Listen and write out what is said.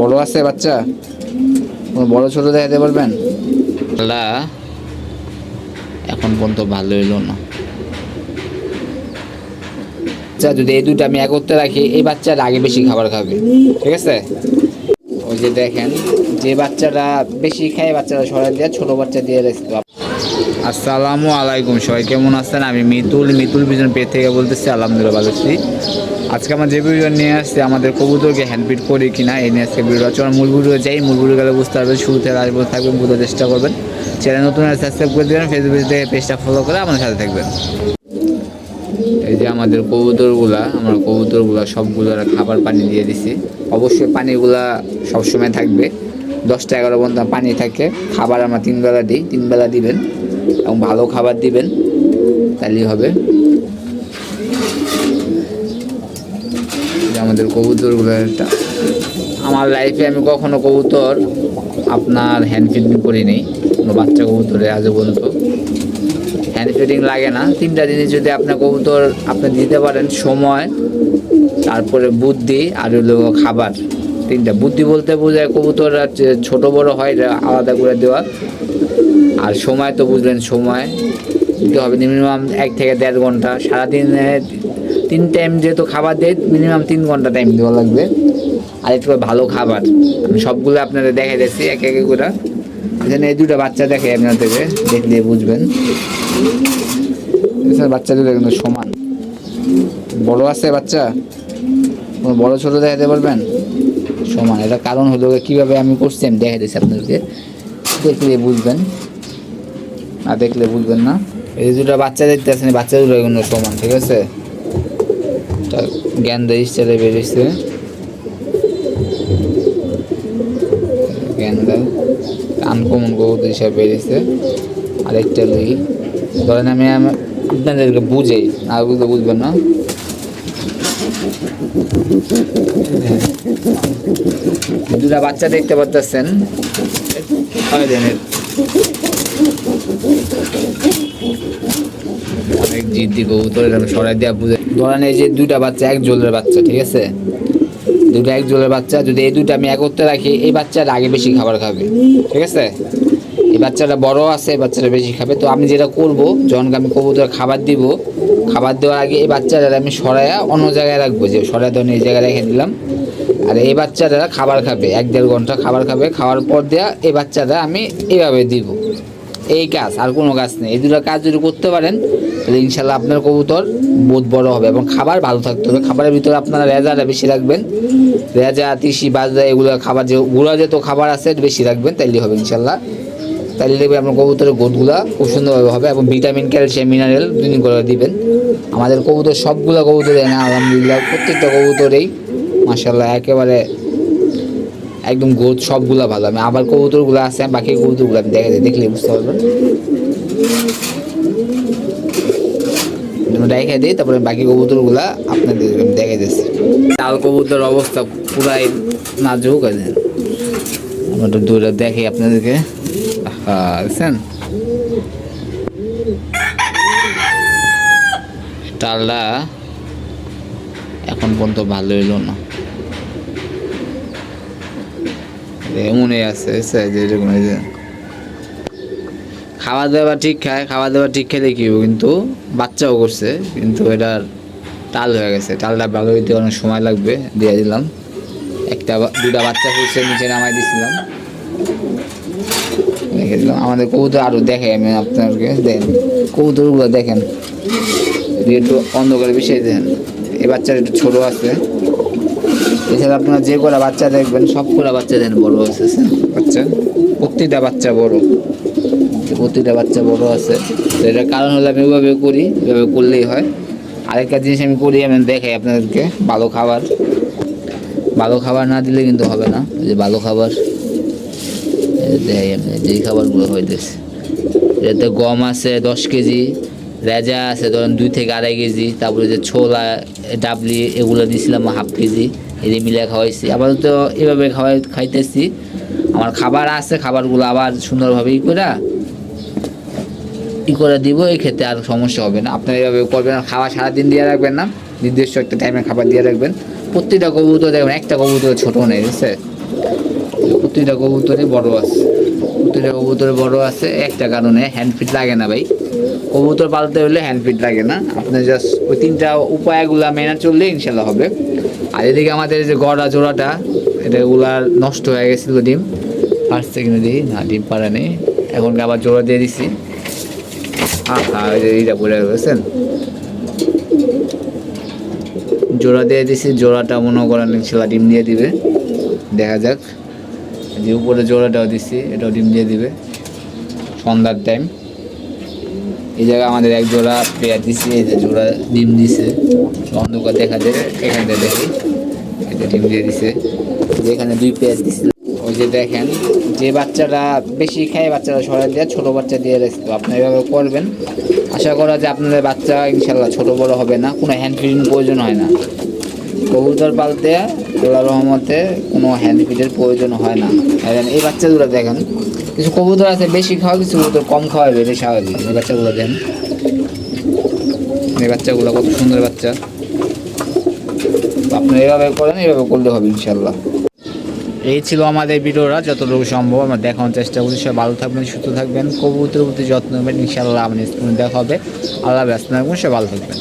বড় আছে বাচ্চা? কোনো বড় ছোট দেখাতে পারবেন আল্লাহ, এখন পর্যন্ত ভালো এলো না। বাচ্চা যদি এই দুটো আমি একত্রে রাখি, এই বাচ্চাটা আগে বেশি খাবার খাবে। ঠিক আছে? ওই যে দেখেন, যে বাচ্চাটা বেশি খায় বাচ্চাটা সরাই দিয়ে, ছোট বাচ্চা দিয়ে রেখে আসসালামু আলাইকুম, সবাই কেমন আছেন? আমি মিতুল মিতুল বিজন পেট থেকে বলতেছি, আলহামদুলিল্লাহ ভালো আছি। আজকে আমার যে ভিডিও নিয়ে আসছে, আমাদের কবুতরকে হ্যান্ডপিট করি কিনা, এই নিয়ে আজকে ভিডিও চলো মূল ভিডিও যাই, মূল ভিডিও গেলে বুঝতে পারবেন শুরু থেকে আসব থাকবেন বুঝতে চেষ্টা করবেন। চ্যানেল নতুন সাবস্ক্রাইব করে দেবেন ফেসবুক থেকে পেজটা ফলো করে আমাদের সাথে থাকবেন। এই যে আমাদের কবুতরগুলা, আমরা কবুতরগুলা সবগুলোর খাবার পানি দিয়ে দিছি। অবশ্যই পানিগুলা সবসময় থাকবে। দশটা এগারো ঘণ্টা পানি থাকে। খাবার আমরা তিন বেলা দিই তিন বেলা দিবেন। এবং ভালো খাবার দিবেন, তাহলেই হবে। আমাদের কবুতরগুলো একটা। আমার লাইফে আমি কখনো কবুতর আপনার হ্যান্ড ফিডিং করিনি, কোনো বাচ্চা কবুতরে আজ পর্যন্ত। হ্যান্ড ফিডিং লাগে না, তিনটা জিনিস যদি আপনার কবুতর আপনি দিতে পারেন, সময়, তারপরে বুদ্ধি আর হলো খাবার। তিনটা, বুদ্ধি বলতে বোঝায় কবুতর ছোট বড় হয় আলাদা করে দেওয়া। আর সময় তো বুঝলেন, সময় দিতে হবে মিনিমাম এক থেকে দেড় ঘণ্টা। সারাদিনে তিন টাইম যেহেতু খাবার দেয় মিনিমাম তিন ঘণ্টা টাইম দেওয়া লাগবে। আর একটু ভালো খাবার। আমি সবগুলো আপনাদের দেখে দিচ্ছি এক এক করে। এখানে এই দুটো বাচ্চা দেখে আপনাদেরকে দেখলে বুঝবেন। বাচ্চা দুটো কিন্তু সমান। বড় আছে বাচ্চা? কোনো বড় ছোট দেখাতে পারবেন? সমান। এটা কারণ হলো কীভাবে আমি করছি, আমি দেখে দিচ্ছি আপনাদেরকে। দেখলে বুঝবেন। না দেখলে বুঝবেন না। এই দুটো বাচ্চা দেখতে এই বাচ্চা দুটো কিন্তু সমান ঠিক আছে? জ্ঞান দেয় স্টাইলে বেরিয়েছে জ্ঞান আনকমন কবুতর হিসাবে বেরিয়েছে আরেকটা লই। ধরেন আমি আপনাদেরকে বুঝাই না বুঝতে বুঝবেন না। দুটা বাচ্চা দেখতে পাচ্ছেন অনেক জিদ্দি কবুতর এরকম সরাই দেওয়া বুঝে ধরেন এই যে দুইটা বাচ্চা, এক জলের বাচ্চা, ঠিক আছে? দুটো এক জলের বাচ্চা, যদি এই দুটো আমি একত্রে রাখি, এই বাচ্চাটা আগে বেশি খাবার খাবে, ঠিক আছে? এই বাচ্চাটা বড় আছে, এই বাচ্চাটা বেশি খাবে। তো আমি যেটা করব যখন আমি কবুতর খাবার দিব, খাবার দেওয়ার আগে এই বাচ্চাটা আমি সরাইয়া অন্য জায়গায় রাখব, যে সরাই দেওয়া এই জায়গায় রেখে দিলাম। আর এই বাচ্চাটা খাবার খাবে, এক দেড় ঘণ্টা খাবার খাবে, খাওয়ার পর দেওয়া এই বাচ্চাটা আমি এভাবে দিব। এই কাজ আর কোনো কাজ নেই। এই দুটো কাজ যদি করতে পারেন, তাহলে ইনশাল্লাহ আপনার কবুতর বহুত বড় হবে এবং খাবার ভালো থাকতে হবে। খাবারের ভিতরে আপনারা রেজাটা বেশি রাখবেন। রেজা, তিসি, বাজরা, এগুলো খাবার যে গুঁড়া যেত খাবার আছে বেশি রাখবেন, তাইলে হবে ইনশাল্লাহ। তাইলে দেখবে আপনার কবুতরের গোদগুলা খুব সুন্দরভাবে হবে এবং ভিটামিন, ক্যালসিয়াম, মিনারেল দুদিন করে দিবেন। আমাদের কবুতর সবগুলো কবুতর না, আলহামদুলিল্লাহ, প্রত্যেকটা কবুতরেই মাসাল্লাহ একেবারে একদম গোদ, সবগুলা ভালো। আমি আবার কবুতরগুলো আছে, বাকি কবুতরগুলো আমি দেখে দিই দেখলে বুঝতে পারবেন। দেখে দিই, তারপরে বাকি কবুতরগুলা আপনাদের দেখে দিচ্ছি। লাল কবুতর অবস্থা পুরাই নাজুক আছে আমরা দূরে দেখি আপনাদেরকে। দেখছেন? টালটা এখন পর্যন্ত ভালো এলো না। এমনই আছে এরকম খাওয়া দাওয়া ঠিক খায়, খাওয়া দাওয়া ঠিক খেলে কি কিন্তু বাচ্চাও করছে, কিন্তু এটার টাল হয়ে গেছে। টালটা ভালো হইতে অনেক সময় লাগবে, দিয়ে দিলাম। একটা দুটা বাচ্চা হচ্ছে নিচে নামাই দিছিলাম। রেখে দিলাম। আমাদের কবুতর আরও দেখে আমি আপনাকে দেখেন কবুতরগুলো দেখেন। একটু অন্ধকারে বিষয় দেখেন এই বাচ্চাটা একটু ছোটো আছে। এছাড়া আপনারা যে কটা বাচ্চা দেখবেন সব কটা বাচ্চা দেন বড় আছে বাচ্চা প্রত্যেকটা বাচ্চা বড়? প্রত্যেকটা বাচ্চা বড় আছে। তো এটার কারণ হলো আমি ওইভাবে করি এভাবে করলেই হয়। আরেকটা জিনিস আমি করি আমি দেখাই আপনাদেরকে ভালো খাবার। ভালো খাবার না দিলে কিন্তু হবে না। এই যে ভালো খাবার দেখাই আমি যেই খাবারগুলো হইতেছে। এতে গম আছে দশ কেজি রেজা আছে ধরেন দুই থেকে আড়াই কেজি তারপরে যে ছোলা ডাবলি এগুলো দিয়েছিলাম হাফ কেজি। এই মিলে খাওয়াইছি। আপাতত এভাবে খাওয়াই খাইতেছি। আমার খাবার আছে, খাবারগুলো আবার সুন্দরভাবে ই করে ই করে দিব, এই ক্ষেত্রে আর সমস্যা হবে না। আপনারা এভাবে করবেন খাবার সারাদিন দিয়ে রাখবেন না, নির্দিষ্ট একটা টাইমে খাবার দিয়ে রাখবেন। প্রত্যেকটা কবুতর দেখবেন একটা কবুতর ছোটো নেই, বুঝছে? প্রতিটা কবুতরই বড় আছে। প্রতিটা কবুতর বড় আছে, একটা কারণে হ্যান্ড ফিট লাগে না ভাই। কবুতর পালতে হলে হ্যান্ড ফিট লাগে না। আপনি জাস্ট ওই তিনটা উপায়গুলো মেনে চললে ইনশাল্লাহ হবে। আর এদিকে আমাদের যে গড়া জোড়াটা, এটা ওগুলার নষ্ট হয়ে গেছিল ডিম। ফার্স্ট সেকেন্ডে দিই না, ডিম পাড়া নেই। এখন আবার জোড়া দিয়ে দিছি। আহা এইটা পড়ে গেছেন জোড়া দিয়ে দিছি, জোড়াটা মনে করেন ইনশাল্লাহ ডিম দিয়ে দিবে। দেখা যাক। যে উপরে জোড়াটাও দিছি, এটাও ডিম দিয়ে দিবে। সন্ধ্যার টাইম এই জায়গায় আমাদের এক জোড়া পেয়ার দিছি, এই যে জোড়া ডিম দিছে। অন্ধকার দেখা যায়, এখান থেকে দেখি। ডিম দিয়ে দিছে। যেখানে দুই পেয়ার দিছিল ওই যে দেখেন, যে বাচ্চাটা বেশি খায় বাচ্চাটা সরাই দিয়ে, ছোটো বাচ্চা দিয়ে রেখে আপনি এভাবে করবেন। আশা করা যে আপনাদের বাচ্চা ইনশাল্লাহ ছোট বড় হবে না, কোনো হ্যান্ড ফিডিং প্রয়োজন হয় না। কবুতর পালতে আল্লাহ রহমতে কোনো হ্যান্ড ফিডের প্রয়োজন হয় না। দেখেন এই বাচ্চাগুলো দেখেন, কিছু কবুতর আছে বেশি খাওয়া, কিছু কবুতর কম খাওয়াবে এটা স্বাভাবিক এই বাচ্চাগুলো দেখেন। এই বাচ্চাগুলো কত সুন্দর বাচ্চা। এভাবে করেন এইভাবে করলে হবে ইনশাল্লাহ এই ছিল আমাদের ভিডিওরা যতটুকু সম্ভব আমরা দেখানোর চেষ্টা করছি। সবাই ভালো থাকবেন, সুস্থ থাকবেন কবুতর প্রতি যত্ন নেবেন ইনশাল্লাহ আমাদের দেখা হবে। আল্লাহ ব্যস্ত থাকবেন সবাই ভালো থাকবেন।